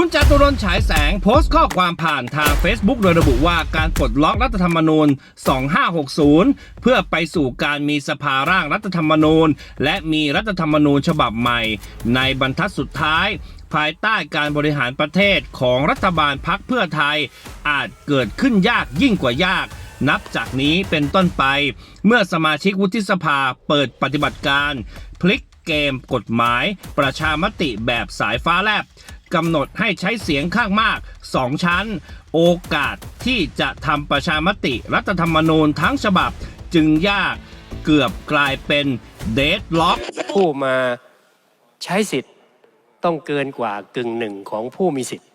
คุณจตุรนฉายแสงโพสต์ข้อความผ่านทาง Facebook โดยระบุว่าการปลดล็อกรัฐธรรมนูญ 2560 เพื่อไปสู่การมีสภาร่างรัฐธรรมนูญ และมีรัฐธรรมนูญฉบับใหม่ ในบรรทัดสุดท้าย ภายใต้การบริหารประเทศของรัฐบาลพักเพื่อไทย อาจเกิดขึ้นยากยิ่งกว่ายากนับจากนี้เป็นต้นไป เมื่อสมาชิกวุฒิสภาเปิดปฏิบัติการ พลิกเกมกฎหมาย ประชามติแบบสายฟ้าแลบ กำหนดให้ใช้เสียงข้างมาก 2 ชั้น โอกาสที่จะทำประชามติรัฐธรรมนูญทั้งฉบับจึงยากเกือบกลายเป็นเดดล็อกผู้มาใช้สิทธิ์ต้องเกินกว่ากึ่งหนึ่งของผู้มีสิทธิ์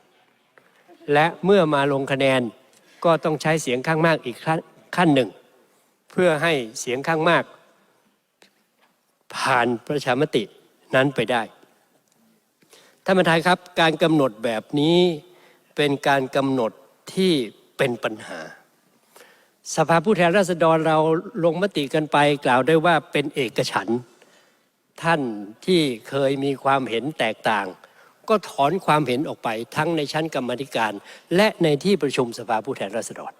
และเมื่อมาลงคะแนนก็ต้องใช้เสียงข้างมากอีกขั้นขั้นหนึ่ง เพื่อให้เสียงข้างมาก ผ่านประชามตินั้นไปได้ ท่านประธานครับ การกำหนดแบบนี้เป็นการกำหนดที่เป็นปัญหา สภาผู้แทนราษฎรเราลงมติกันไปกล่าวได้ว่าเป็นเอกฉันท่านที่เคยมีความเห็นแตกต่าง ก็ถอนความเห็นออกไปทั้งในชั้นกรรมธิการ และในที่ประชุมสภาผู้แทนราษฎร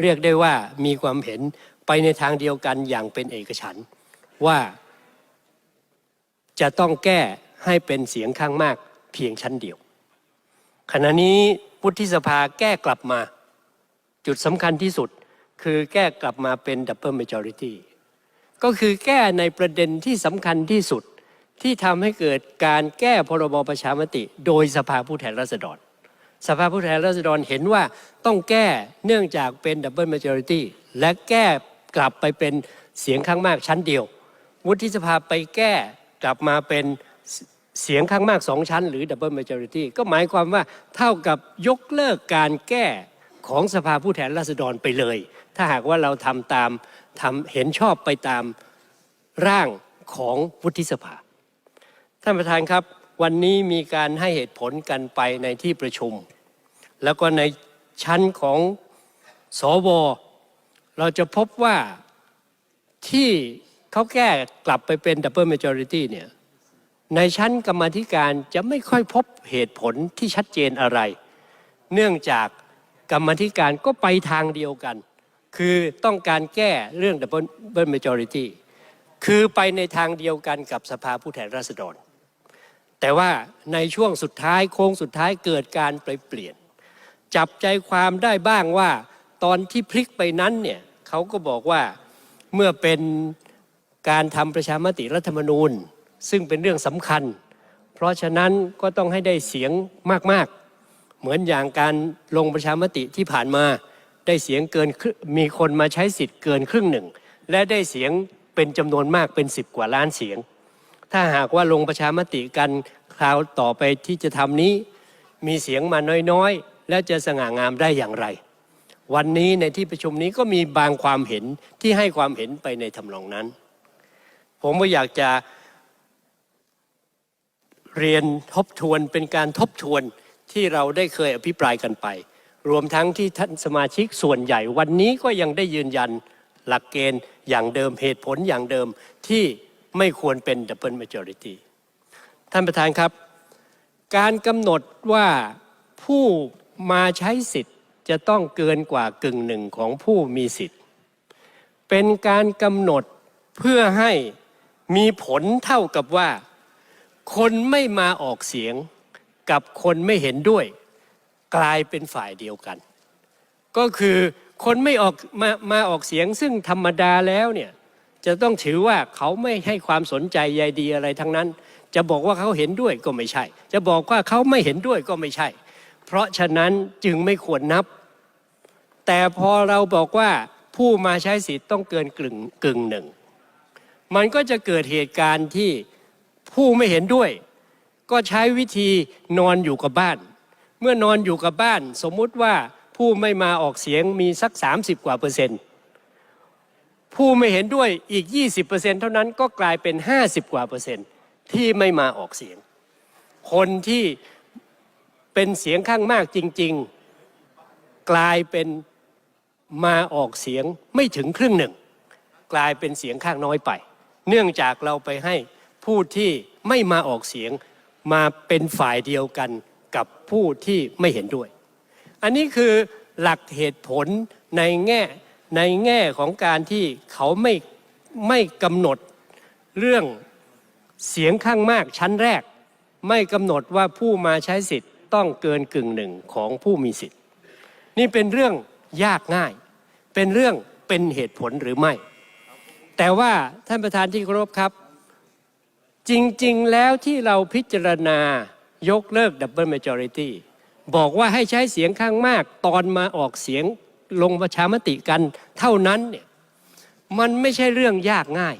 เรียกได้ว่ามีความเห็นไปในทางเดียวกันอย่างเป็นเอกฉันท์ว่าจะต้องแก้ให้เป็นเสียงข้างมาก เพียงชั้นเดียว ขณะนี้วุฒิสภาแก้กลับมา จุดสำคัญที่สุดคือแก้กลับมาเป็น double majority ก็คือแก้ในประเด็นที่สำคัญที่สุดที่ทำให้เกิดการแก้พรบประชามติ โดยสภาผู้แทนราษฎร สภาผู้แทนราษฎรเห็นว่าต้องแก้เนื่องจากเป็น double majority และแก้กลับไปเป็นเสียงข้างมากชั้นเดียว วุฒิสภาไปแก้กลับมาเป็น เสียงข้างมากสองชั้น หรือ double majority ก็หมายความว่าเท่ากับยกเลิกการแก้ของสภาผู้แทนราษฎรไปเลย ถ้าหากว่าเราทำตามทำเห็นชอบไปตามร่างของวุฒิสภา ท่านประธานครับ วันนี้มีการให้เหตุผลกันไปในที่ประชุม แล้วก็ในชั้นของสวเราจะพบว่าที่เขาแก้กลับไปเป็น double majority เนี่ย ในชั้นกรรมธิการจะไม่ค่อยพบเหตุผลที่ชัดเจนอะไร เนื่องจากกรรมธิการก็ไปทางเดียวกัน คือต้องการแก้เรื่อง double majority คือไปในทางเดียวกันกับสภาผู้แทนราษฎร แต่ว่าในช่วงสุดท้ายโค้งสุดท้ายเกิดการไปเปลี่ยน จับใจความได้บ้างว่าตอนที่พลิกไปนั้นเนี่ยเขาก็บอกว่าเมื่อเป็นการทำประชามติรัฐธรรมนูญ ซึ่งเป็นเรื่องสำคัญ เพราะฉะนั้นก็ต้องให้ได้เสียงมากๆ เหมือนอย่างการลงประชามติที่ผ่านมา ได้เสียงเกินมีคนมาใช้สิทธิ์เกินครึ่งหนึ่ง และได้เสียงเป็นจำนวนมากเป็นสิบกว่าล้านเสียง ถ้าหากว่าลงประชามติกันคราวต่อไปที่จะทำนี้ มีเสียงมาน้อยๆ แล้วจะสง่างามได้อย่างไร วันนี้ในที่ประชุมนี้ก็มีบางความเห็นที่ให้ความเห็นไปในทำนองนั้น ผมก็อยากจะ เรียนทบทวนเป็นการทบทวนที่เราได้เคยอภิปรายกันไป รวมทั้งที่ท่านสมาชิกส่วนใหญ่วันนี้ก็ยังได้ยืนยันหลักเกณฑ์อย่างเดิมเหตุผลอย่างเดิมที่ไม่ควรเป็น double majority ท่านประธานครับ การกำหนดว่าผู้มาใช้สิทธิ์จะต้องเกินกว่ากึ่งหนึ่งของผู้มีสิทธิ์ เป็นการกำหนดเพื่อให้มีผลเท่ากับว่า คนไม่มาออกเสียงกับคนไม่เห็นด้วย กลายเป็นฝ่ายเดียวกัน ก็คือคนไม่ออกมามาออกเสียงซึ่งธรรมดาแล้วเนี่ยจะต้องถือว่าเขาไม่ให้ความสนใจใยดีอะไรทั้งนั้น จะบอกว่าเขาเห็นด้วยก็ไม่ใช่ จะบอกว่าเขาไม่เห็นด้วยก็ไม่ใช่ เพราะฉะนั้นจึงไม่ควรนับ แต่พอเราบอกว่าผู้มาใช้สิทธิ์ต้องเกินกึ่งกึ่งหนึ่ง มันก็จะเกิดเหตุการณ์ที่ ผู้ไม่เห็นด้วย ก็ใช้วิธีนอนอยู่กับบ้าน เมื่อนอนอยู่กับบ้าน สมมุติว่าผู้ไม่มาออกเสียงมีสัก 30 กว่าเปอร์เซ็นต์ผู้ไม่เห็นด้วยอีก 20เปอร์เซ็นต์เท่านั้นก็กลายเป็น 50 กว่าเปอร์เซ็นต์ที่ไม่มาออกเสียง คนที่เป็นเสียงข้างมากจริง ๆ กลายเป็นมาออกเสียงไม่ถึงครึ่งหนึ่ง กลายเป็นเสียงข้างน้อยไป เนื่องจากเราไปให้ ผู้ที่ไม่มาออกเสียงมาเป็นฝ่ายเดียวกันกับผู้ที่ไม่เห็นด้วย อันนี้คือหลักเหตุผลในแง่ในแง่ของการที่เขาไม่ไม่กำหนดเรื่องเสียงข้างมากชั้นแรก ไม่กำหนดว่าผู้มาใช้สิทธิ์ต้องเกินกึ่งหนึ่งของผู้มีสิทธิ์ นี่เป็นเรื่องยากง่าย เป็นเรื่องเป็นเหตุผลหรือไม่ แต่ว่าท่านประธานที่เคารพครับ จริง ๆ แล้วที่เราพิจารณายกเลิกดับเบิล a ม o r i t y บอกว่าให้ใช้เสียงข้างมาก ตอนมาออกเสียงลงประชามติกันเท่านั้นเนี่ยมันไม่ใช่เรื่องยากง่าย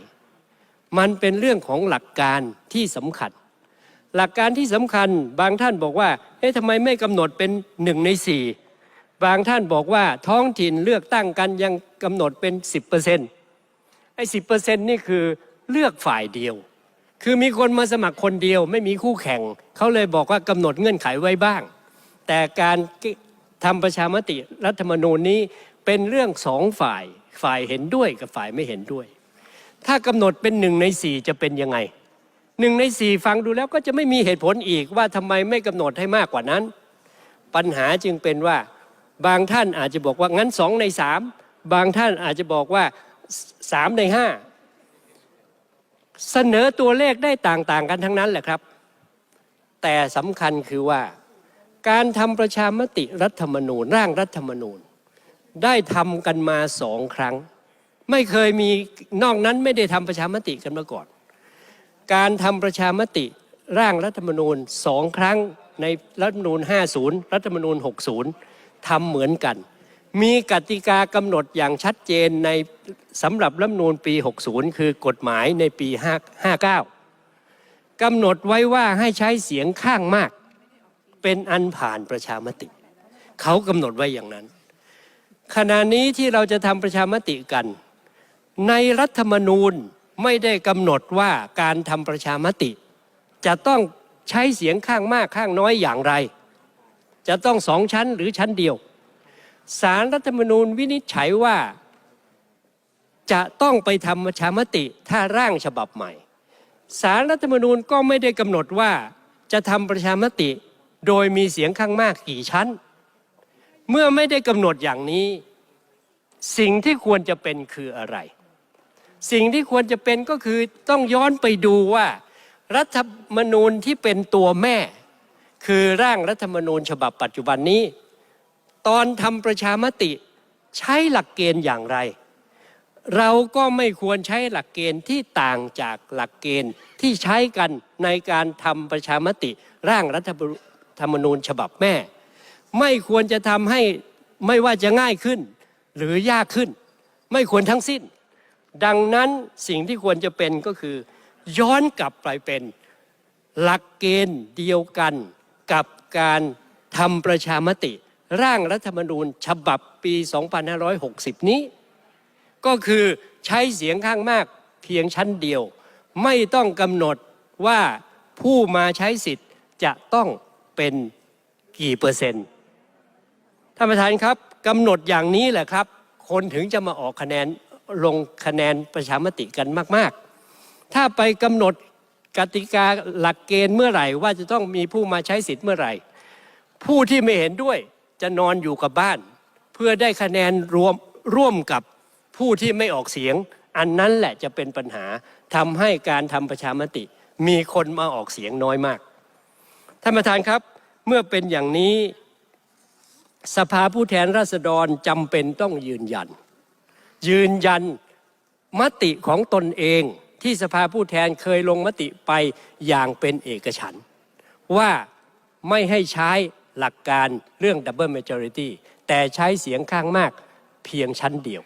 มันเป็นเรื่องของหลักการที่สำคัญ หลักการที่สำคัญบางท่านบอกว่า เอ๊ะทำไมไม่กำหนดเป็นหนึ่งในสี่บางท่านบอกว่าท้องถิ่นเลือกตั้งกันยังกำหนดเป็น 10%ไอ้สินี่คือเลือกฝ่ายเดียว คือมีคนมาสมัครคนเดียว ไม่มีคู่แข่ง เขาเลยบอกว่ากำหนดเงื่อนไขไว้บ้าง แต่การทำประชามติรัฐธรรมนูญนี้เป็นเรื่องสองฝ่ายฝ่ายเห็นด้วยกับฝ่ายไม่เห็นด้วย ถ้ากำหนดเป็นหนึ่งในสี่จะเป็นยังไงหนึ่งในสี่ฟังดูแล้วก็จะไม่มีเหตุผลอีกว่าทำไมไม่กำหนดให้มากกว่านั้น ปัญหาจึงเป็นว่าบางท่านอาจจะบอกว่างั้นสองในสามบางท่านอาจจะบอกว่าสามในห้า เสนอตัวเลขได้ต่างๆ กันทั้งนั้นแหละครับ แต่สำคัญคือว่า การทำประชามติรัฐธรรมนูญร่างรัฐธรรมนูญ ได้ทำกันมาสองครั้ง ไม่เคยมีนอกนั้นไม่ได้ทำประชามติกันมาก่อน การทำประชามติร่างรัฐธรรมนูญสองครั้งในรัฐธรรมนูญ 50 รัฐธรรมนูญ 60ทำเหมือนกัน มีกติกากำหนดอย่างชัดเจนในสำหรับรัฐมนูญปี 60 คือกฎหมายในปี 59กำหนดไว้ว่าให้ใช้เสียงข้างมาก เป็นอันผ่านประชามติ เขากำหนดไว้อย่างนั้น ขณะนี้ที่เราจะทำประชามติกัน ในรัฐธรรมนูญไม่ได้กำหนดว่าการทำประชามติ จะต้องใช้เสียงข้างมากข้างน้อยอย่างไร จะต้องสองชั้นหรือชั้นเดียว สารรัฐธรรมนูญวินิจฉัยว่า จะต้องไปทำประชามติถ้าร่างฉบับใหม่ สารรัฐธรรมนูญก็ไม่ได้กำหนดว่าจะทำประชามติ โดยมีเสียงข้างมากกี่ชั้น เมื่อไม่ได้กำหนดอย่างนี้ สิ่งที่ควรจะเป็นคืออะไร สิ่งที่ควรจะเป็นก็คือต้องย้อนไปดูว่ารัฐธรรมนูญที่เป็นตัวแม่ คือร่างรัฐธรรมนูญฉบับปัจจุบันนี้ ตอนทำประชามติ ใช้หลักเกณฑ์อย่างไร เราก็ไม่ควรใช้หลักเกณฑ์ที่ต่างจากหลักเกณฑ์ที่ใช้กันในการทำประชามติ ร่างรัฐธรรมนูญฉบับแม่ ไม่ควรจะทำให้ไม่ว่าจะง่ายขึ้น หรือยากขึ้น ไม่ควรทั้งสิ้น ดังนั้นสิ่งที่ควรจะเป็นก็คือ ย้อนกลับไปเป็นหลักเกณฑ์เดียวกันกับการทำประชามติ ร่างรัฐธรรมนูญฉบับปี 2560 นี้ ก็คือใช้เสียงข้างมากเพียงชั้นเดียว ไม่ต้องกำหนดว่าผู้มาใช้สิทธิ์จะต้องเป็นกี่เปอร์เซ็นต์ท่านประธานครับกำหนดอย่างนี้แหละครับ คนถึงจะมาออกคะแนนลงคะแนนประชามติกันมาก ๆ ถ้าไปกำหนดกติกาหลักเกณฑ์เมื่อไหร่ ว่าจะต้องมีผู้มาใช้สิทธิ์เมื่อไหร่ ผู้ที่ไม่เห็นด้วย จะนอนอยู่กับบ้าน เพื่อได้คะแนนรวมร่วมกับผู้ที่ไม่ออกเสียง อันนั้นแหละจะเป็นปัญหาทำให้การทำประชามติ มีคนมาออกเสียงน้อยมากท่านประธานครับเมื่อเป็นอย่างนี้สภาผู้แทนราษฎรจำเป็นต้องยืนยัน ยืนยันมติของตนเองที่สภาผู้แทนเคยลงมติไปอย่างเป็นเอกฉันว่าไม่ให้ใช้ หลักการเรื่อง Double Majority แต่ใช้เสียงข้างมากเพียงชั้นเดียว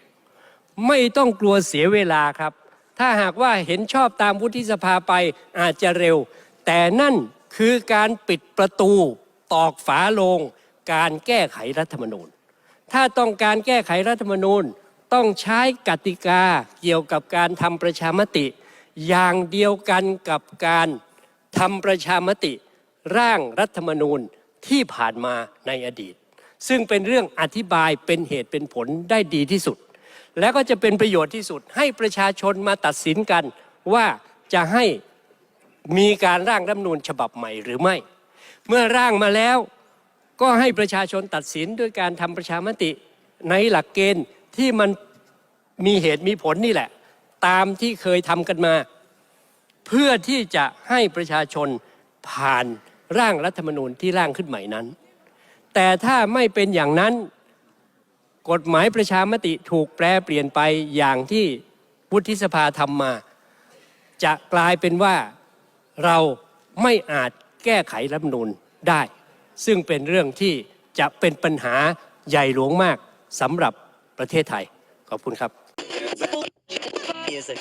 ไม่ต้องกลัวเสียเวลาครับ ถ้าหากว่าเห็นชอบตามวุฒิสภาไปอาจจะเร็ว แต่นั่นคือการปิดประตูตอกฝาลง การแก้ไขรัฐธรรมนูญ ถ้าต้องการแก้ไขรัฐธรรมนูญต้องใช้กติกาเกี่ยวกับการทำประชามติ อย่างเดียวกันกับการทำประชามติ ร่างรัฐธรรมนูญ ที่ผ่านมาในอดีต ซึ่งเป็นเรื่องอธิบายเป็นเหตุเป็นผลได้ดีที่สุด และก็จะเป็นประโยชน์ที่สุด ให้ประชาชนมาตัดสินกันว่าจะให้มีการร่างรัฐมนูญฉบับใหม่หรือไม่ เมื่อร่างมาแล้วก็ให้ประชาชนตัดสินด้วยการทำประชามติในหลักเกณฑ์ที่มันมีเหตุมีผลนี่แหละ ตามที่เคยทำกันมา เพื่อที่จะให้ประชาชนผ่าน ร่างรัฐธรรมนูญที่ร่างขึ้นใหม่นั้น แต่ถ้าไม่เป็นอย่างนั้นกฎหมายประชามติถูกแปลเปลี่ยนไปอย่างที่วุฒิสภาทำมา จะกลายเป็นว่าเราไม่อาจแก้ไขรัฐมนูญได้ ซึ่งเป็นเรื่องที่จะเป็นปัญหาใหญ่หลวงมากสำหรับประเทศไทย ขอบคุณครับ Music.